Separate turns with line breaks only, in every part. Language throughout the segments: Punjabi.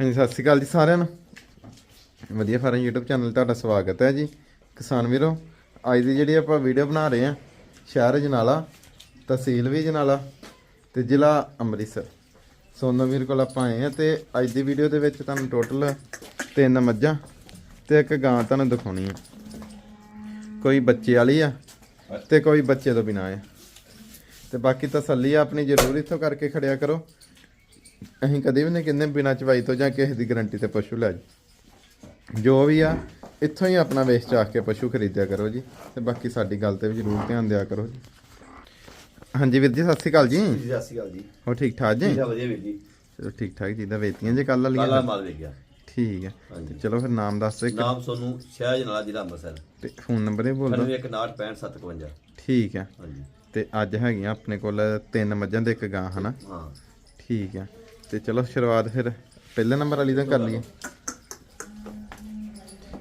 ਹਾਂਜੀ, ਸਤਿ ਸ਼੍ਰੀ ਅਕਾਲ ਜੀ ਸਾਰਿਆਂ ਨੂੰ। ਵਧੀਆ ਫਾਰਮ YouTube ਚੈਨਲ ਤੁਹਾਡਾ ਸਵਾਗਤ ਹੈ ਜੀ। ਕਿਸਾਨ ਵੀਰੋ, ਅੱਜ ਦੀ ਜਿਹੜੀ ਆਪਾਂ ਵੀਡੀਓ ਬਣਾ ਰਹੇ ਹਾਂ, ਸ਼ਹਿਰ ਜਨਾਲਾ, ਤਹਿਸੀਲ ਵੀ ਜਨਾਲਾ ਤੇ ਜ਼ਿਲ੍ਹਾ ਅੰਮ੍ਰਿਤਸਰ। ਸੋਨੋ ਵੀਰ ਕੋਲ ਆਪਾਂ ਆਏ ਹਾਂ ਤੇ ਅੱਜ ਦੀ ਵੀਡੀਓ ਦੇ ਵਿੱਚ ਤੁਹਾਨੂੰ ਟੋਟਲ ਤਿੰਨ ਮੱਝਾਂ ਤੇ ਇੱਕ ਗਾਂ ਤੁਹਾਨੂੰ ਦਿਖਾਉਣੀ ਆ ਕੋਈ ਬੱਚੇ ਵਾਲੀ ਆ ਤੇ ਕੋਈ ਬੱਚੇ ਤੋਂ ਬਿਨਾਂ ਆ। ਤੇ ਬਾਕੀ ਤਸੱਲੀ ਆਪਣੀ ਜ਼ਰੂਰ ਇੱਥੋਂ ਕਰਕੇ ਖੜਿਆ ਕਰੋ। ਅਸੀਂ ਕਦੇ ਵੀ ਨਹੀਂ ਕਹਿੰਦੇ ਬਿਨਾਂ ਚਵਾਈ ਤੋਂ ਜਾਂ ਕਿਸੇ ਦੀ ਗਾਰੰਟੀ ਤੇ ਪਸ਼ੂ ਲੈ ਜੀ ਜੋ ਵੀ ਆ ਇੱਥੋਂ ਹੀ ਆਪਣਾ ਵੇਚ ਚਾਖ ਕੇ ਪਸ਼ੂ ਖਰੀਦਿਆ ਕਰੋ ਜੀ ਤੇ ਬਾਕੀ ਸਾਡੀ ਗੱਲ ਤੇ ਵੀ ਜ਼ਰੂਰ ਧਿਆਨ ਦਿਆ ਕਰੋ ਜੀ। ਹਾਂਜੀ ਵੀਰ ਜੀ ਸਤਿ ਸ਼੍ਰੀ ਅਕਾਲ ਜੀ।
ਜੀ ਸਤਿ ਸ਼੍ਰੀ ਅਕਾਲ ਜੀ।
ਹੋ ਠੀਕ ਠਾਕ ਜੀ?
ਆ ਵਧੀਆ ਵੀਰ ਜੀ।
ਚਲੋ ਠੀਕ ਠਾਕ ਜੀ ਦਾ ਵੇਚੀਆਂ ਜੇ ਕੱਲ
ਕਾਲਾ
ਵਾਲੀਆਂ।
ਮਾਲ ਵੇਖ ਗਿਆ
ਠੀਕ ਹੈ। ਤੇ ਚਲੋ ਫਿਰ ਨਾਮ ਦੱਸ ਇੱਕ।
ਨਾਮ ਸੋਨੂੰ ਸ਼ਹਿਜ ਨਾਲਾ ਜ਼ਿਲ੍ਹਾ ਅੰਮ੍ਰਿਤਸਰ।
ਤੇ ਫੋਨ ਨੰਬਰ ਹੀ ਬੋਲ ਦਿਓ।
916565
ਠੀਕ ਹੈ
ਹਾਂਜੀ।
ਤੇ ਅੱਜ ਹੈਗੀਆਂ ਆਪਣੇ ਕੋਲ ਤਿੰਨ ਮੱਝਾਂ ਤੇ ਇੱਕ ਗਾਂ ਹਨਾ?
ਹਾਂ।
ਠੀਕ ਹੈ ਤੇ ਚਲੋ ਸ਼ੁਰੂਆਤ ਫਿਰ ਪਹਿਲੇ ਨੰਬਰ ਵਾਲੀ ਤੋਂ ਕਰ ਲਈਏ।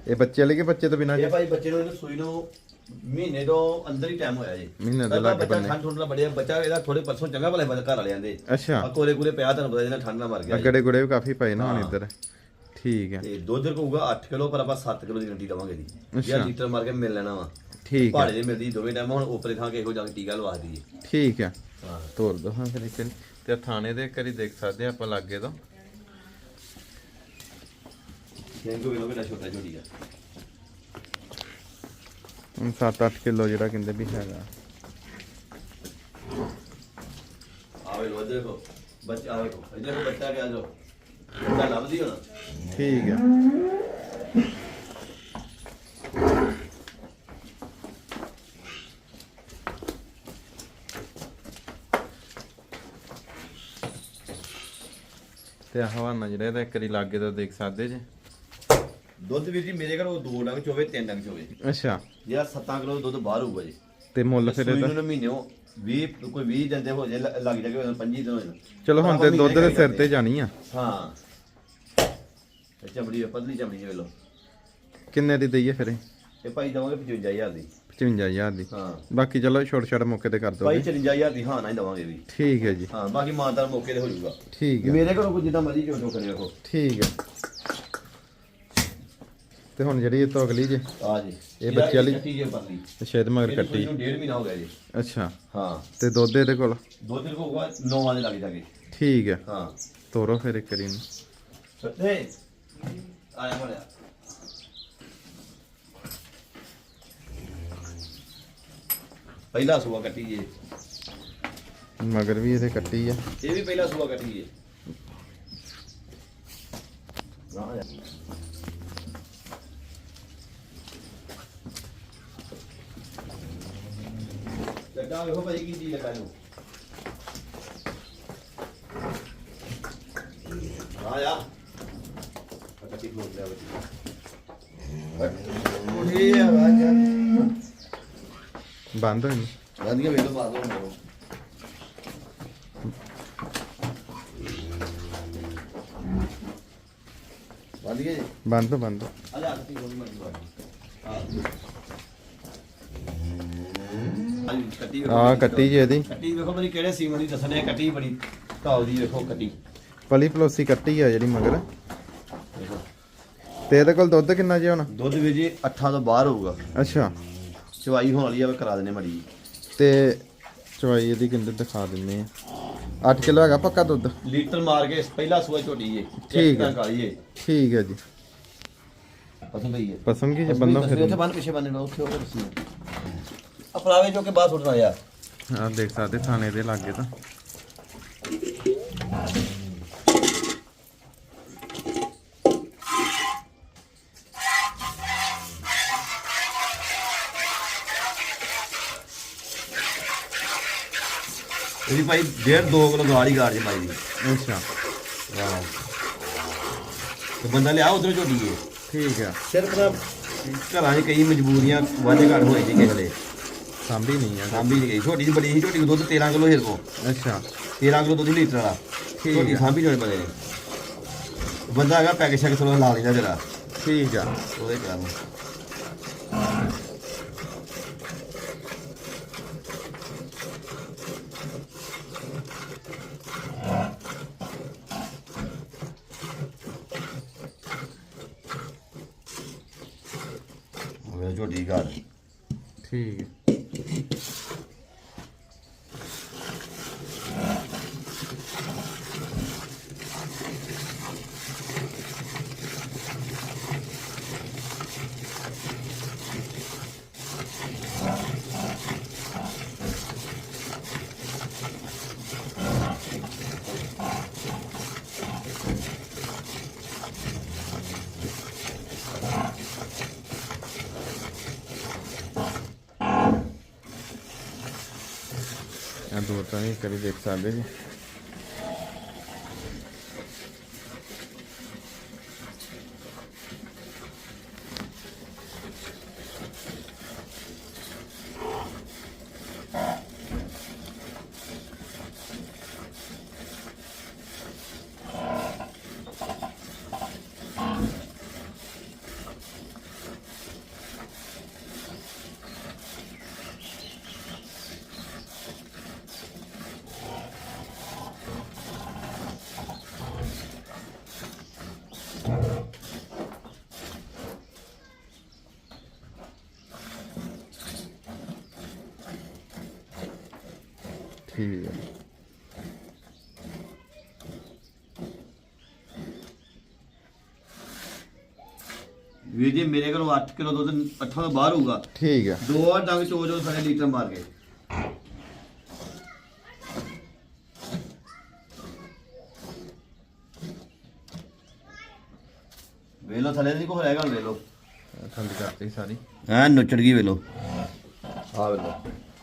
ਇਹ ਬੱਚੇ ਵਾਲੇ ਕਿ ਬੱਚੇ ਤੋਂ ਬਿਨਾਂ ਜੀ?
ਇਹ ਭਾਈ ਬੱਚੇ ਨੂੰ ਇਹਨੂੰ ਸੂਈ ਨੂੰ ਮਹੀਨੇ ਤੋਂ ਅੰਦਰ ਹੀ ਟਾਈਮ ਹੋਇਆ ਜੀ।
ਮਹੀਨੇ ਦੇ ਲਾਗੇ
ਬੱਚਾ
ਬੰਨੇ।
ਠੰਡ ਠੰਡ ਨਾਲ ਬੜਿਆ ਬੱਚਾ ਇਹਦਾ ਥੋੜੇ ਪਰਸੋਂ ਚੰਗਾ ਭਲੇ ਬੱਚਾ ਘਰ ਵਾਲਿਆਂ ਦੇ।
ਅੱਛਾ।
ਆ ਕੋਲੇ ਕੋਲੇ ਪਿਆ ਤੁਹਾਨੂੰ ਪਤਾ ਜਿਹਨਾਂ ਠੰਡ ਨਾਲ ਮਰ ਗਿਆ
ਗੁੜੇ ਵੀ ਕਾਫੀ ਪਏ ਨਾ ਹੁਣ। ਇੱਧਰ। ਠੀਕ ਹੈ।
ਤੇ ਦੁੱਧ ਕਹੂਗਾ 8 ਕਿਲੋ ਪਰ ਆਪਾਂ 7 ਕਿਲੋ ਦੀ ਗਰੰਟੀ ਦਵਾਂਗੇ ਜੀ। ਜਾਂ ਲੀਟਰ ਮਾਰ ਕੇ ਮਿਲ ਲੈਣਾ ਵਾ।
ਠੀਕ ਹੈ।
ਪਹਾੜੇ ਦੇ ਮਿਲਦੀ ਦੋਵੇਂ ਟਾਈਮ ਹੁਣ ਉਪਰੇ ਥਾਂ ਕੇ ਇਹੋ ਜਾਂ ਟੀਕਾ ਲਵਾ ਦਈਏ।
ਠੀਕ ਹੈ।
ਹਾਂ।
ਤੋਰ ਦੋ ਹਾਂ ਫਿਰ ਇੱਕ। ਤੇ ਥਾਣੇ ਦੇ ਕਰੀ ਦੇਖ ਸਕਦੇ ਆ ਆਪਾਂ ਲਾਗੇ ਤੋਂ।
ਕਿੰਗੋ ਵੇਲੋ ਕਿਹੜਾ ਛੋਟਾ ਛੋਟੀ ਆ।
ਹੁਣ 7-8 ਕਿਲੋ ਜਿਹੜਾ ਕਹਿੰਦੇ ਵੀ ਹੈਗਾ।
ਆਵੇ ਲੋ ਦੇਖੋ ਬੱਚਾ ਆਵੇ ਕੋ ਇੱਧਰ ਬੱਚਾ ਗਿਆ ਜੋ। ਬੱਚਾ ਲੱਭਦੀ ਹੋਣਾ।
ਠੀਕ ਹੈ ਤੇ ਆਹ ਹਵਾਨਾ ਜਿਹੜਾ ਇਹਦਾ ਇੱਕ ਵਾਰੀ ਲਾਗੇ ਤੋਂ ਦੇਖ ਸਕਦੇ ਜੇ।
ਦੁੱਧ ਵੀਰ ਜੀ ਮੇਰੇ ਘਰ ਉਹ 2 ਡੰਗ ਚ ਹੋਵੇ 3 ਡੰਗ ਚ ਹੋਵੇ
ਅੱਛਾ।
ਜਿਹੜਾ 7 ਕਿਲੋ ਦੁੱਧ ਬਾਹਰ ਹੋਊਗਾ ਜੀ।
ਤੇ ਮੁੱਲ ਫਿਰ
ਸੂਈ
ਇਹਦਾ
ਨੂੰ ਮਹੀਨੇ 20 ਕੋਈ 20 ਦਿਨ ਦੇ ਹੋ ਜੇ ਲ- ਲੱਗ ਜਾਗੇ 25 ਦਿਨ ਹੋ ਜਾਣ।
ਚਲੋ ਹੁਣ ਤੇ ਦੁੱਧ ਦੇ ਸਿਰ ਤੇ ਜਾਣੀ ਆ।
ਹਾਂ। ਇਹ ਚਮੜੀ ਹੈ, ਪਤਲੀ ਚਮੜੀ ਹੈ ਵੇਲੋ
ਕਿੰਨੇ ਦੀ ਦਈਏ ਫਿਰ ਇਹ?
ਇਹ ਭਾਈ ਦਵਾਂਗੇ 55000 ਦੀ।
55000 ਦੀ।
ਹਾਂ।
ਬਾਕੀ ਚਲੋ ਛੋਟੇ ਛੋਟੇ ਮੌਕੇ ਤੇ ਕਰ
ਭਾਈ
ਦੋਗੇ
55000 ਦੀ ਹਾਂ ਨਾ ਹੀ ਦਵਾਂਗੇ ਵੀ।
ਠੀਕ ਹੈ ਜੀ।
ਹਾਂ ਬਾਕੀ ਮਾਨਦਾਰ ਮੌਕੇ ਤੇ ਹੋ ਜਾਊਗਾ।
ਠੀਕ ਹੈ।
ਮੇਰੇ ਘਰੋਂ ਕੋਈ ਜਿੱਦਾਂ ਮਰਜ਼ੀ ਚੋਟੋ ਕਰੇ ਰੱਖੋ
ਠੀਕ ਹੈ। ਤੇ ਹੁਣ ਜਿਹੜੀ ਇਹ ਤੋਂ ਅਗਲੀ ਜੇ
ਆ ਜੀ।
ਇਹ ਬੱਚੇ ਵਾਲੀ?
ਕੱਟੀ ਜੇ ਪਰਲੀ
ਸ਼ਾਇਦ ਮਗਰ
ਇਹਨੂੰ
ਕੱਟੀ।
ਨੂੰ ਡੇਢ ਮਹੀਨਾ ਹੋ ਗਿਆ ਜੀ।
ਅੱਛਾ।
ਹਾਂ।
ਤੇ ਦੁੱਧ ਇਹਦੇ ਕੋਲ?
ਦੋ ਦਿਨ ਹੋਊਗਾ 9 ਦੇ ਲੱਗ ਜਾਗੇ।
ਠੀਕ ਹੈ।
ਹਾਂ।
ਤੋਰੋ ਫਿਰ ਇੱਕ ਵਾਰੀ ਨੂੰ
ਸੱਤੇ ਆਇਆ ਮੜਿਆ। ਪਹਿਲਾ ਸੂਆ ਕੱਟੀ ਜੇ
ਮਗਰ ਵੀ ਇਹਦੇ ਕੱਟੀ ਆ।
ਇਹ ਵੀ ਪਹਿਲਾ ਸੂਆ ਕੱਟੀ ਜੇ ਕੱਟਾ ਵੇਖੋ ਭਾਈ ਕੀ ਚੀਜ਼ ਲਗਾ ਲਓ। ਆ ਜਾ। ਕੱਟੀ ਖੋਲ ਲਿਆ ਬੱਚੀ। ਇਹ ਆਵਾਜ਼ ਆ
ਬੰਦ ਹੋਈ। ਨੀ।
ਵਧੀਆ ਵੇਲੋ ਮਾਰ ਦੋ ਮੈਨੂੰ ਵਧੀਆ ਜੀ?
ਬੰਦ ਬੰਦ।
ਆ ਜਾ ਤੀ ਕੋਈ ਮਰਜ਼ੀ ਵਾਲੀ ਹਾਂ ਕੱਟੀ ਵੇਖੋ
ਆ ਕੱਟੀ ਜੇ ਇਹਦੀ।
ਕੱਟੀ ਵੇਖੋ ਬੜੀ ਕਿਹੜੇ ਸੀਮਨ ਦੀ ਦੱਸਣੇ ਕੱਟੀ ਬੜੀ ਢਾਲ ਦੀ ਵੇਖੋ ਕੱਟੀ।
ਪਲੀ ਪਲੋਸੀ ਕੱਟੀ ਆ ਜਿਹੜੀ ਮਗਰ।
ਵੇਖੋ।
ਤੇ ਇਹਦੇ ਕੋਲ ਦੁੱਧ ਕਿੰਨਾ ਜੀ ਹੁਣ?
ਦੁੱਧ ਵੀ ਜੀ 8 ਤੋਂ ਬਾਹਰ ਹੋਊਗਾ।
ਅੱਛਾ।
ਚਵਾਈ ਹੋਣ ਵਾਲੀ ਆ ਕਰਾ ਦੇਣੇ ਮੜੀ
ਤੇ ਚਵਾਈ ਇਹਦੀ ਕਿੰਨੇ ਦਿਖਾ ਦਿੰਨੇ ਆ। 8 ਕਿਲੋ ਹੈਗਾ ਪੱਕਾ ਦੁੱਧ?
ਲੀਟਰ ਮਾਰ ਕੇ ਪਹਿਲਾ ਸੂਆ ਝੋਟੀ ਜੇ।
ਠੀਕ ਹੈ।
ਕਾਲੀ ਏ।
ਠੀਕ ਹੈ ਜੀ।
ਪਸੰਦ ਪਈ ਏ।
ਪਸੰਦ ਕੀ ਜੇ ਬੰਦਾ
ਉੱਥੇ
ਫਿਰ
ਬੰਨ ਪਿੱਛੇ ਬੰਨੇ ਨਾ ਉੱਥੇ ਉਹ ਦੱਸੀ ਅਪਰਾਵੇ ਜੋ ਕੇ ਬਾਹਰ ਸੁੱਟਣਾ ਯਾਰ
ਆ ਦੇਖ ਸਕਦੇ ਥਾਣੇ ਦੇ ਲਾਗੇ ਤਾਂ।
ਇਹਦੀ ਭਾਈ 1.5 2 ਕਿਲੋ ਗਾੜੀ ਗਾੜ ਜੇ ਪਾਈ ਦੀ।
ਅੱਛਾ।
ਵਾਹ ਤੇ ਬੰਦਾ ਲਿਆ ਉਧਰੋਂ ਝੋਟੀਏ
ਠੀਕ ਆ।
ਸਿਰਫ ਨਾ ਘਰਾਂ 'ਚ ਕਈ ਮਜਬੂਰੀਆਂ ਵਾਧੇ ਘੱਟ ਹੋਏ ਜੀ ਕਿਸੇ ਵੇਲੇ।
ਸਾਂਭੀ ਨਹੀਂ ਆ।
ਸਾਂਭੀ ਨਹੀਂ ਗਈ। ਛੋਟੀ ਜਿਹੀ ਬੜੀ ਸੀ ਝੋਟੀ ਦਾ ਦੁੱਧ 13 ਕਿਲੋ ਹਿਰ ਕੋ।
ਅੱਛਾ।
13 ਕਿਲੋ ਦੁੱਧ ਲੀਟਰ ਵਾਲਾ। ਝੋਟੀ। ਸਾਂਭੀ ਨਹੀਂ ਬਣੇ ਬੰਦਾ ਹੈਗਾ ਪੈਕ ਸ਼ੈਕ ਥੋੜਾ ਲਾ ਲੈਂਦਾ ਜਰਾ
ਠੀਕ ਆ।
ਉਹਦੇ ਕਾਰਨ। ਝੋਟੀ ਘਰ
ਠੀਕ ਹੈ। ਆ ਦੋ ਤਾਂ ਨਹੀਂ ਕਰੀ ਦੇਖ ਸਕਦੇ ਜੀ। ਠੀਕ ਹੈ
ਵੀਰ ਜੀ ਮੇਰੇ ਕੋਲ 8 ਕਿਲੋ ਦੁੱਧ 8 ਤੋਂ ਬਾਹਰ ਹੋਊਗਾ।
ਠੀਕ ਹੈ
ਦੋ ਆ ਡੰਗ ਚੋ ਜੋ ਸਾਡੇ ਲੀਟਰ ਮਾਰ ਕੇ। ਵੇਲੋ ਥਲੇ ਦੀ ਕੋ ਹੈਗਾ ਵੇਲੋ।
ਠੰਡ ਕਰਤੀ ਸਾਰੀ।
ਐ ਨੁੱਚੜ ਗਈ ਵੇਲੋ। ਆ ਵੇਲੋ।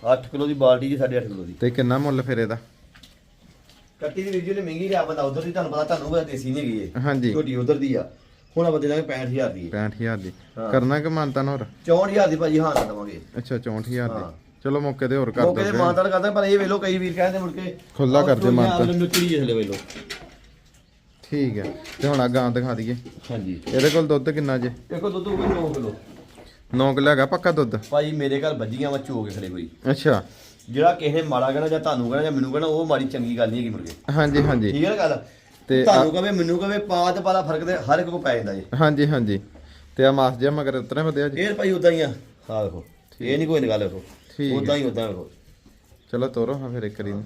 8 ਕਿਲੋ ਦੀ ਬਾਲਟੀ ਜੀ 8.5 ਕਿਲੋ ਦੀ।
ਤੇ ਕਿੰਨਾ ਮੁੱਲ ਫਿਰ ਇਹਦਾ?
ਕੱਟੀ ਦੀ ਵੀਡੀਓ ਨੇ ਮਹਿੰਗੀ ਲਿਆ ਬੰਦਾ ਉਧਰ ਦੀ ਤੁਹਾਨੂੰ ਪਤਾ ਤੁਹਾਨੂੰ ਪਤਾ ਦੇਸੀ ਨਹੀਂ ਗਈ ਇਹ।
ਹਾਂਜੀ।
ਛੋਟੀ ਉਧਰ ਦੀ ਆ। ਹੁਣ ਆਪਾਂ ਦੇ ਦਾਂਗੇ 65000 ਦੀ।
65000 ਦੀ।
ਹਾਂ।
ਕਰਨਾ ਕਿ ਮਾਨਤਾ ਹੋਰ?
64000 ਦੀ ਭਾਜੀ ਹਾਂ ਦਵਾਂਗੇ।
ਅੱਛਾ 64000
ਹਾਂ।
ਦੀ। ਚਲੋ ਮੌਕੇ ਤੇ ਹੋਰ ਕਰ
ਮੌਕੇ ਤੇ ਮਾਨਦਾਰ ਕਰਦਾ ਪਰ ਇਹ ਵੇਲੋ ਕਈ ਵੀਰ ਕਹਿੰਦੇ ਮੁੜ ਕੇ
ਖੁੱਲਾ
ਆਹ
ਕਰ ਦਿਓ
ਚੋਰੀਆਂ
ਮਾਨਤਾ।
ਵਾਲੇ ਨੁੱਚੜੀ ਥੱਲੇ ਵੇਲੋ
ਠੀਕ ਹੈ। ਤੇ ਹੁਣ ਆ ਗਾਂ ਦਿਖਾ ਦਈਏ।
ਹਾਂਜੀ।
ਇਹਦੇ ਕੋਲ ਦੁੱਧ ਕਿੰਨਾ ਜੇ?
ਦੇਖੋ ਦੁੱਧ ਕੋਈ 9 ਕਿਲੋ।
9 ਕਿਲੋ ਹੈਗਾ ਪੱਕਾ ਦੁੱਧ?
ਭਾਈ ਮੇਰੇ ਘਰ ਵੱਜੀਆਂ ਵਾ ਚੋ ਕੇ ਖੜੇ ਕੋਈ।
ਅੱਛਾ।
ਜਿਹੜਾ ਕਿਸੇ ਨੇ ਮਾੜਾ ਕਹਿਣਾ ਜਾਂ ਤੁਹਾਨੂੰ ਕਹਿਣਾ ਜਾਂ ਮੈਨੂੰ ਕਹਿਣਾ ਉਹ ਮਾੜੀ ਚੰਗੀ ਗੱਲ ਨਹੀਂ ਹੈਗੀ ਕੇ।
ਹਾਂਜੀ ਹਾਂਜੀ।
ਠੀਕ ਹੈ ਨਾ ਗੱਲ?
ਤੇ
ਤੁਹਾਨੂੰ ਕਹੇ ਮੈਨੂੰ ਕਹੇ ਪਾ ਤੇ ਪਾਲਾ ਫ਼ਰਕ ਤੇ ਹਰ ਇੱਕ ਕੋ ਪੈ ਜਾਂਦਾ ਜੀ।
ਹਾਂਜੀ ਹਾਂਜੀ। ਤੇ ਆ ਮਾਸ ਜਿਹਾ ਮਗਰ ਉਤਰੇ ਵਧਿਆ ਜੀ
ਇਹ ਭਾਈ ਉਦਾਂ ਹੀ ਆ। ਹਾਂ ਦੇਖੋ ਇਹ ਨਹੀਂ ਕੋਈ ਗੱਲ ਦੇਖੋ
ਠੀਕ।
ਉਦਾਂ ਹੀ ਉਦਾਂ ਦੇਖੋ
ਚਲੋ ਤੋਰੋ ਹਾਂ ਫਿਰ ਇੱਕ ਵਾਰੀ। ਨੂੰ।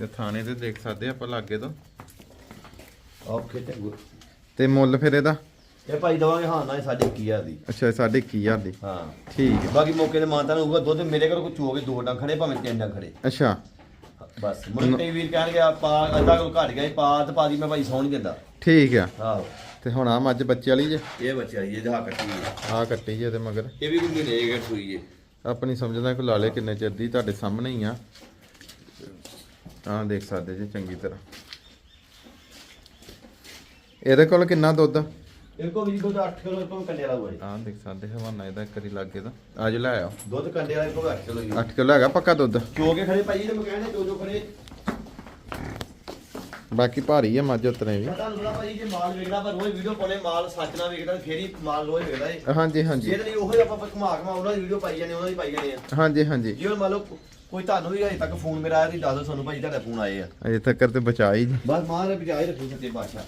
ਤੇ ਥਾਣੇ ਤੇ ਦੇਖ ਸਕਦੇ ਆਪਾਂ ਲਾਗੇ ਤੋਂ।
ਓਕੇ ਚੰਗੂ।
ਤੇ ਮੁੱਲ ਫਿਰ ਇਹਦਾ?
ਇਹ ਭਾਈ ਦਵਾਂਗੇ ਹਾਂ ਨਾ 2.5000 ਦੀ।
ਅੱਛਾ ਸਾਢੇ 21000 ਦੀ।
ਹਾਂ।
ਠੀਕ ਹੈ।
ਬਾਕੀ ਮੌਕੇ ਤੇ ਮਾਨਤਾ ਨੂੰ ਹੋਊਗਾ ਦੁੱਧ ਮੇਰੇ ਕੋਲ ਕੋ ਚੋ ਕੇ ਦੋ ਡੰਗ ਖੜੇ ਭਾਵੇਂ ਤਿੰਨ ਡੰਗ ਖੜੇ।
ਅੱਛਾ।
ਬਸ ਕਈ ਵੀਰ ਕਹਿਣਗੇ ਆ ਪਾ ਅੱਧਾ ਕਿਲੋ ਘਟ ਗਿਆ ਜੀ, ਪਾ ਤੇ ਪਾ ਦੀ ਮੈਂ ਭਾਈ ਸੌਣ ਦਿੰਦਾ।
ਠੀਕ ਆ।
ਆਹੋ।
ਤੇ ਹੁਣ ਆ ਮੱਝ ਬੱਚੇ ਵਾਲੀ ਜੇ?
ਇਹ ਬੱਚਾ ਜੀ ਇਹ ਜਹਾ ਕੱਟੀ ਹੈ।
ਆ ਕੱਟੀ ਜੇ ਤੇ ਮਗਰ।
ਇਹ ਵੀ ਕੋਈ ਮਹੀਨੇ ਗੇਟ ਸੂਈ ਜੇ।
ਆਪਣੀ ਸਮਝਦਾ ਕਿ ਲਾਲੇ ਕਿੰਨੇ ਚਿਰ ਦੀ ਤੁਹਾਡੇ ਸਾਹਮਣੇ ਹੀ ਆ। ਆਹ ਦੇਖ ਸਕਦੇ ਜੀ ਚੰਗੀ ਤਰ੍ਹਾਂ। ਇਹਦੇ ਕੋਲ ਕਿੰਨਾ ਦੁੱਧ?
ਇਹ ਕੋ ਵੀ ਦੁੱਧ 8 ਕਿਲੋ ਤੋਂ ਕੰਡੇ ਵਾਲਾ ਹੋਇਆ
ਆਹ ਦੇਖ ਸਕਦੇ ਹਵਾਨਾ ਇਹਦਾ ਇੱਕ ਵਾਰੀ ਲੱਗੇ ਤਾਂ ਅੱਜ ਲੈ ਆਓ।
ਦੁੱਧ ਕੰਡੇ ਵਾਲਾ ਕੋ 8 ਕਿਲੋ ਜੀ।
8 ਕਿਲੋ ਹੈਗਾ ਪੱਕਾ ਦੁੱਧ।
ਚੋ ਕੇ ਖੜੇ ਭਾਈ ਤੇ ਮੈਂ ਕਹਿੰਦਾ ਚੋ ਚੋ ਖੜੇ।
ਬਾਕੀ ਭਾਰੀ ਆ ਮੱਝ ਉਤਰੇ ਵੀ।
ਤੁਹਾਨੂੰ ਬੜਾ ਭਾਈ ਜੇ ਮਾਲ ਵੇਖਦਾ ਪਰ ਰੋਜ਼ ਵੀਡੀਓ ਪਾਉਣੇ ਮਾਲ ਸੱਚ ਨਾਲ ਵੇਖਦਾ ਫੇਰ ਹੀ ਮਾਲ ਰੋਜ਼ ਵੇਖਦਾ ਏ
ਹਾਂਜੀ ਹਾਂਜੀ।
ਜੇ ਤੇ ਨਹੀਂ ਉਹੋ ਹੀ ਆਪਾਂ ਘੁਮਾ ਘਮਾ ਉਹਨਾਂ ਦੀ ਵੀਡੀਓ ਪਾਈ ਜਾਂਦੇ ਉਹਨਾਂ ਦੀ ਪਾਈ ਜਾਂਦੇ ਆ।
ਹਾਂਜੀ ਹਾਂਜੀ।
ਜੇ ਹੁਣ ਮੰਨ ਲਓ ਕੋਈ ਤੁਹਾਨੂੰ ਵੀ ਅਜੇ ਤੱਕ ਫੋਨ ਮੇਰਾ ਆਇਆ ਤੁਸੀਂ ਦੱਸ ਦਿਓ ਸਾਨੂੰ ਭਾਈ ਤੁਹਾਡਾ ਫੋਨ ਆਏ ਆ।
ਅਜੇ ਤੱਕ ਤੇ ਬਚਾ ਹੀ ਜੀ
ਬਸ ਮਾਲ ਦੇ ਬਜਾਏ ਰੱਖੋ ਸੱਚੇ ਬਾਦਸ਼ਾਹ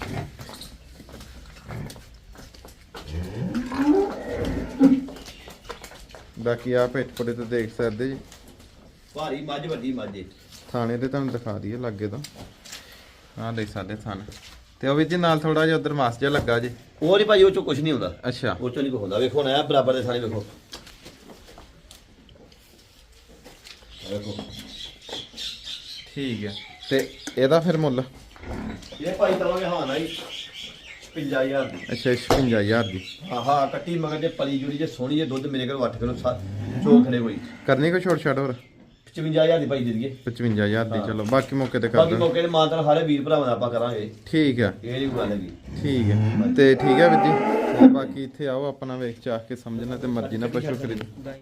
ਬਾਕੀ ਆ ਪੇਟ ਪੁੜੇ ਤੇ ਦੇਖ ਸਕਦੇ ਜੀ।
ਭਾਰੀ ਮੱਝ ਵੱਡੀ ਮੱਝ ਏ।
ਥਾਣੇ ਤੇ ਤੁਹਾਨੂੰ ਦਿਖਾ ਦਈਏ ਲੱਗੇ ਤੋਂ। ਆਹ ਦੇਖ ਸਕਦੇ ਥਾਣੇ। ਤੇ ਉਹ ਵੀ ਜੀ ਨਾਲ ਥੋੜਾ ਜਿਹਾ ਉਧਰ ਮਾਸ ਜਿਹਾ ਲੱਗਾ ਜੀ।
ਉਹ ਨਹੀਂ ਭਾਈ ਉਹ ਚੋਂ ਕੁਝ ਨਹੀਂ ਹੁੰਦਾ।
ਅੱਛਾ।
ਉਹ ਚੋਂ ਨਹੀਂ ਕੁਛ ਹੁੰਦਾ। ਵੇਖੋ ਨਾ ਇਹ ਬਰਾਬਰ ਦੇ ਸਾਰੇ ਵੇਖੋ। ਵੇਖੋ
ਠੀਕ ਹੈ। ਤੇ ਇਹਦਾ ਫਿਰ ਮੁੱਲ?
ਇਹ ਭਾਈ ਤਵਾਂਗੇ ਹਾਂ ਨਾ ਜੀ 50000 ਦੀ।
ਅੱਛਾ 56000 ਦੀ।
ਹਾਂ ਹਾਂ ਕੱਟੀ ਮਗਰ ਦੇ ਪਲੀ ਜੁੜੀ ਜੇ ਸੋਹਣੀ ਜੇ ਦੁੱਧ ਮੇਰੇ ਕੋਲ 8 ਕਿਲੋ ਚੋਕ ਖੜੇ ਹੋਈ
ਕਰਨੀ ਕੋਈ ਛੋਟ ਛਾਟ ਹੋਰ?
55000 ਦੀ ਭਾਈ ਦੇ ਦਈਏ।
55000 ਦੀ
ਹਾਂ।
ਚਲੋ ਬਾਕੀ ਮੌਕੇ ਤੇ ਕਰ
ਬਾਕੀ
ਦਾਂਗੇ
ਮੌਕੇ ਤੇ ਮਾਨਤਨ ਸਾਰੇ ਵੀਰ ਭਰਾਵਾਂ ਦਾ ਆਪਾਂ ਕਰਾਂਗੇ।
ਠੀਕ ਹੈ
ਇਹ ਨਹੀਂ ਕੋਈ ਗੱਲ ਹੈਗੀ।
ਠੀਕ ਹੈ ਤੇ ਠੀਕ ਹੈ ਵੀਰ ਜੀ। ਬਾਕੀ ਇੱਥੇ ਆਓ ਆਪਣਾ ਵੇਖ ਚਾਹ ਕੇ ਸਮਝਣਾ ਤੇ ਮਰਜ਼ੀ ਨਾਲ ਪਸ਼ੂ ਖਰੀਦ।